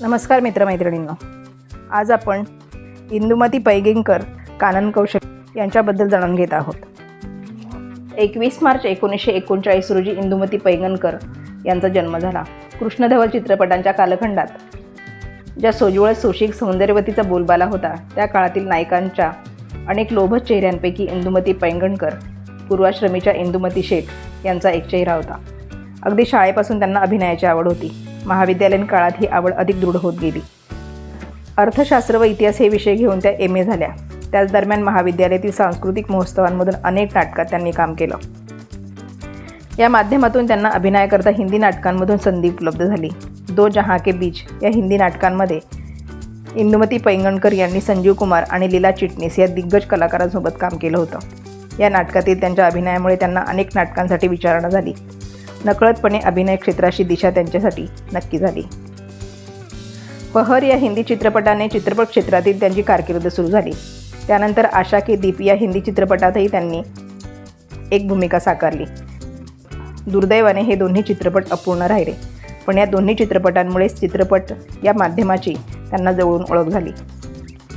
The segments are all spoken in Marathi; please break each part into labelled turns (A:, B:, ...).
A: नमस्कार मित्रमैत्रिणींनो. आज आपण इंदुमती पैगिंकर कानन कौशल यांच्याबद्दल जाणून घेत आहोत. एकवीस मार्च एकोणीसशे एकोणचाळीस रोजी इंदुमती पैंगणकर यांचा जन्म झाला. कृष्णधवल चित्रपटांच्या कालखंडात ज्या सोज्वळ सुशिक सौंदर्यवतीचा बोलबाला होता त्या काळातील नायकांच्या अनेक लोभ चेहऱ्यांपैकी इंदुमती पैंगणकर पूर्वाश्रमीच्या इंदुमती शेख यांचा एक चेहरा होता. अगदी शाळेपासून त्यांना अभिनयाची आवड होती. महाविद्यालयीन काळात ही आवड अधिक दृढ होत गेली. अर्थशास्त्र व इतिहास हे विषय घेऊन त्या एम ए झाल्या. त्याच दरम्यान महाविद्यालयातील सांस्कृतिक महोत्सवांमधून अनेक नाटकात त्यांनी काम केलं. या माध्यमातून त्यांना अभिनयाकरता हिंदी नाटकांमधून संधी उपलब्ध झाली. दो जहाँ के बीच या हिंदी नाटकांमध्ये इंदुमती पैंगणकर यांनी संजीव कुमार आणि लीला चिटणीस या दिग्गज कलाकारांसोबत काम केलं होतं. या नाटकातील त्यांच्या अभिनयामुळे त्यांना अनेक नाटकांसाठी विचारणा झाली. नकळतपणे अभिनय क्षेत्राची दिशा त्यांच्यासाठी नक्की झाली. पहर या हिंदी चित्रपटाने चित्रपट क्षेत्रातील त्यांची कारकीर्द सुरू झाली. त्यानंतर आशा के दीप या हिंदी चित्रपटातही त्यांनी एक भूमिका साकारली. दुर्दैवाने हे दोन्ही चित्रपट अपूर्ण राहिले पण या दोन्ही चित्रपटांमुळेच चित्रपट या माध्यमाची त्यांना जवळून ओळख झाली.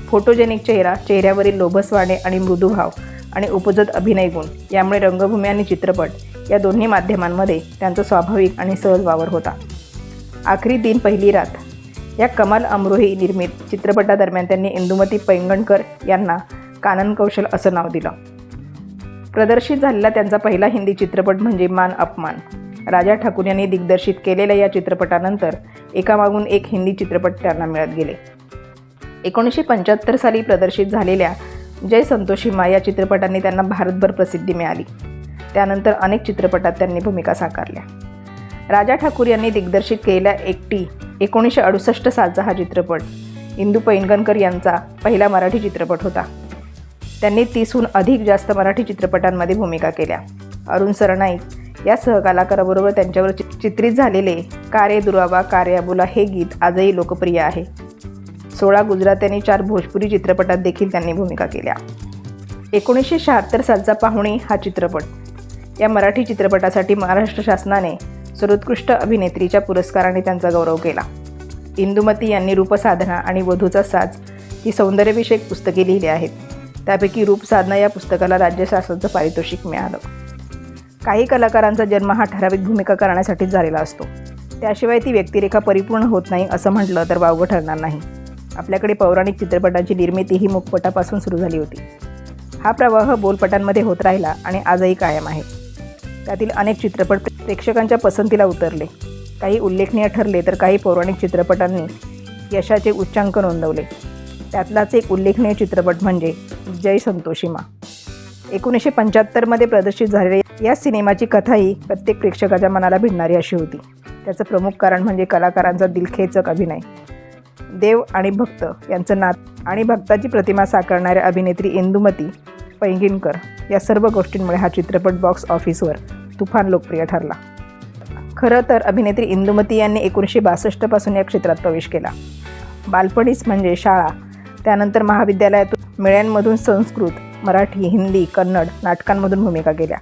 A: फोटोजेनिक चेहरा चेहऱ्यावरील लोभसवाणे आणि मृदुभाव आणि उपजत अभिनय गुण यामुळे रंगभूमी आणि चित्रपट या दोन्ही माध्यमांमध्ये त्यांचा स्वाभाविक आणि सहज वावर होता. आखरी दिन पहिली रात या कमाल अमरोही निर्मित चित्रपटादरम्यान त्यांनी इंदुमती पैंगणकर यांना कानन कौशल असं नाव दिलं. प्रदर्शित झालेला त्यांचा पहिला हिंदी चित्रपट म्हणजे मान अपमान. राजा ठाकूर यांनी दिग्दर्शित केलेल्या या चित्रपटानंतर एकामागून एक हिंदी चित्रपट त्यांना मिळत गेले. एकोणीसशे पंच्याहत्तर साली प्रदर्शित झालेल्या जय संतोषी मा या चित्रपटांनी त्यांना भारतभर प्रसिद्धी मिळाली. त्यानंतर अनेक चित्रपटात त्यांनी भूमिका साकारल्या. राजा ठाकूर यांनी दिग्दर्शित केलेला एकटी एकोणीसशे अडुसष्ट सालचा हा चित्रपट इंदू पैंगणकर यांचा पहिला मराठी चित्रपट होता. त्यांनी तीसहून अधिक जास्त मराठी चित्रपटांमध्ये भूमिका केल्या. अरुण सरनाईक या सहकलाकाराबरोबर त्यांच्यावर चि- चित्रित झालेले कारे दुरावा कारे अबुला हे गीत आजही लोकप्रिय आहे. सोळा गुजरात आणि चार भोजपुरी चित्रपटात देखील त्यांनी भूमिका केल्या. एकोणीसशे शहात्तर सालचा पाहुणे हा चित्रपट. या मराठी चित्रपटासाठी महाराष्ट्र शासनाने सर्वोत्कृष्ट अभिनेत्रीच्या पुरस्काराने त्यांचा गौरव केला. इंदुमती यांनी रूपसाधना आणि वधूचा साज ही सौंदर्यविषयक पुस्तके लिहिली आहेत. त्यापैकी रूपसाधना या पुस्तकाला राज्य शासनाचं पारितोषिक मिळालं. काही कलाकारांचा जन्म हा ठराविक भूमिका करण्यासाठीच झालेला असतो. त्याशिवाय ती व्यक्तिरेखा परिपूर्ण होत नाही असं म्हटलं तर वावगं ठरणार नाही. आपल्याकडे पौराणिक चित्रपटांची निर्मिती ही मुखपटापासून सुरू झाली होती. हा प्रवाह बोलपटांमध्ये होत राहिला आणि आजही कायम आहे. त्यातील अनेक चित्रपट प्रेक्षकांच्या पसंतीला उतरले. काही उल्लेखनीय ठरले तर काही पौराणिक चित्रपटांनी यशाचे उच्चांक नोंदवले. त्यातलाच एक उल्लेखनीय चित्रपट म्हणजे जय संतोषीमा. एकोणीसशे पंच्याहत्तरमध्ये प्रदर्शित झालेल्या या सिनेमाची कथाही प्रत्येक प्रेक्षकाच्या मनाला भिडणारी अशी होती. त्याचं प्रमुख कारण म्हणजे कलाकारांचा दिलखेचक अभिनय. देव आणि भक्त यांचं नात आणि भक्ताची प्रतिमा साकारणाऱ्या अभिनेत्री इंदुमती पैंगिणकर या सर्व गोष्टींमुळे हा चित्रपट बॉक्स ऑफिसवर तुफान लोकप्रिय ठरला. खरं तर अभिनेत्री इंदुमती यांनी एकोणीसशे बासष्टपासून या क्षेत्रात प्रवेश केला. बालपणीच म्हणजे शाळा त्यानंतर महाविद्यालयातून मेळ्यांमधून संस्कृत मराठी हिंदी कन्नड नाटकांमधून भूमिका केल्या.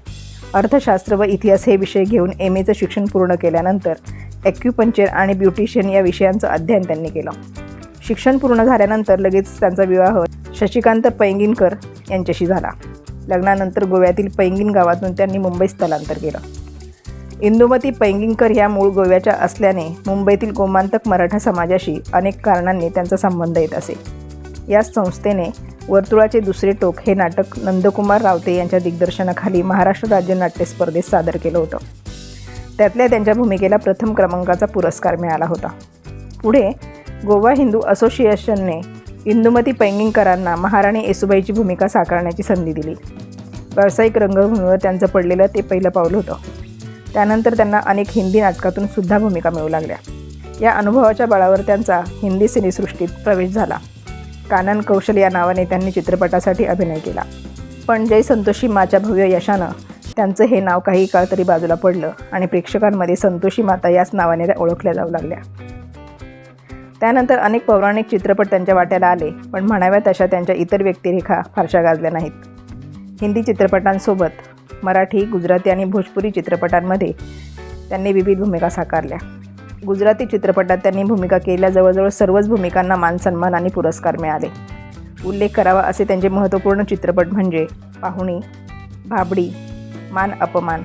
A: अर्थशास्त्र व इतिहास हे विषय घेऊन एम एचं शिक्षण पूर्ण केल्यानंतर ॲक्युपंचर आणि ब्युटिशियन या विषयांचं अध्ययन त्यांनी केलं. शिक्षण पूर्ण झाल्यानंतर लगेच त्यांचा विवाह शशिकांत पैंगिणकर यांच्याशी झाला. लग्नानंतर गोव्यातील पैंगिन गावातून त्यांनी मुंबईत स्थलांतर केलं. इंदुमती पैंगिंगकर ह्या मूळ गोव्याच्या असल्याने मुंबईतील गोमांतक मराठा समाजाशी अनेक कारणांनी त्यांचा संबंध येत असे. याच संस्थेने वर्तुळाचे दुसरे टोक हे नाटक नंदकुमार रावते यांच्या दिग्दर्शनाखाली महाराष्ट्र राज्य नाट्य स्पर्धेत सादर केलं होतं. त्यातल्या त्यांच्या भूमिकेला प्रथम क्रमांकाचा पुरस्कार मिळाला होता. पुढे गोवा हिंदू असोसिएशनने इंदुमती पैंगिणकरांना महाराणी येसुबाईची भूमिका साकारण्याची संधी दिली. व्यावसायिक रंगभूमीवर त्यांचं पडलेलं ते पहिलं पाऊल होतं. त्यानंतर त्यांना अनेक हिंदी नाटकातून सुद्धा भूमिका मिळू लागल्या. या अनुभवाच्या बळावर त्यांचा हिंदी सिनेसृष्टीत प्रवेश झाला. कानन कौशल या नावाने त्यांनी चित्रपटासाठी अभिनय केला. पण जय संतोषी माच्या भव्य यशानं त्यांचं हे नाव काही काळ तरी बाजूला पडलं आणि प्रेक्षकांमध्ये संतोषी माता याच नावाने त्या ओळखल्या जाऊ लागल्या. त्यानंतर अनेक पौराणिक चित्रपट त्यांच्या वाट्याला आले पण म्हणाव्या तशा त्यांच्या इतर व्यक्तिरेखा फारशा गाजल्या नाहीत. हिंदी चित्रपटांसोबत मराठी गुजराती आणि भोजपुरी चित्रपटांमध्ये त्यांनी विविध भूमिका साकारल्या. गुजराती चित्रपटात त्यांनी भूमिका केलेल्या जवळजवळ सर्वच भूमिकांना मानसन्मान आणि पुरस्कार मिळाले. उल्लेख करावा असे त्यांचे महत्त्वपूर्ण चित्रपट म्हणजे पाहुणी भाबडी मान अपमान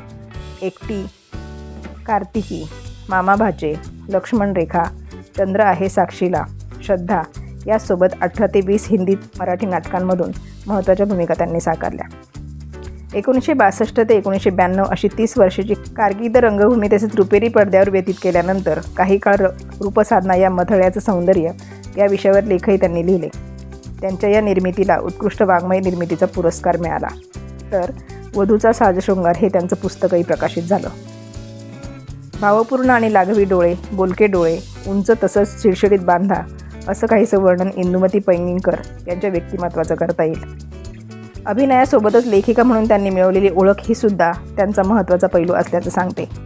A: एकटी कार्तिकी मामा भाचे लक्ष्मण रेखा चंद्र आहे साक्षीला श्रद्धा यासोबत अठरा ते वीस हिंदी मराठी नाटकांमधून महत्त्वाच्या भूमिका त्यांनी साकारल्या. एकोणीसशे बासष्ट ते एकोणीसशे ब्याण्णव अशी तीस वर्षाची कारकीर्द रंगभूमी तसेच रुपेरी पडद्यावर व्यतीत केल्यानंतर काही काळ र रूपसाधना या मथळ्याचं सौंदर्य या विषयावर लेखही त्यांनी लिहिले. त्यांच्या या निर्मितीला उत्कृष्ट वाङ्मय निर्मितीचा पुरस्कार मिळाला. तर वधूचा साजशृंगार हे त्यांचं पुस्तकही प्रकाशित झालं. भावपूर्ण आणि लाघवी डोळे बोलके डोळे उंच तसंच शिडशिडीत बांधा असं काहीसं वर्णन इंदुमती पैंगिणकर यांच्या व्यक्तिमत्वाचं करता येईल. अभिनयासोबतच लेखिका म्हणून त्यांनी मिळवलेली ओळख ही सुद्धा त्यांचा महत्त्वाचा पैलू असल्याचं सांगते.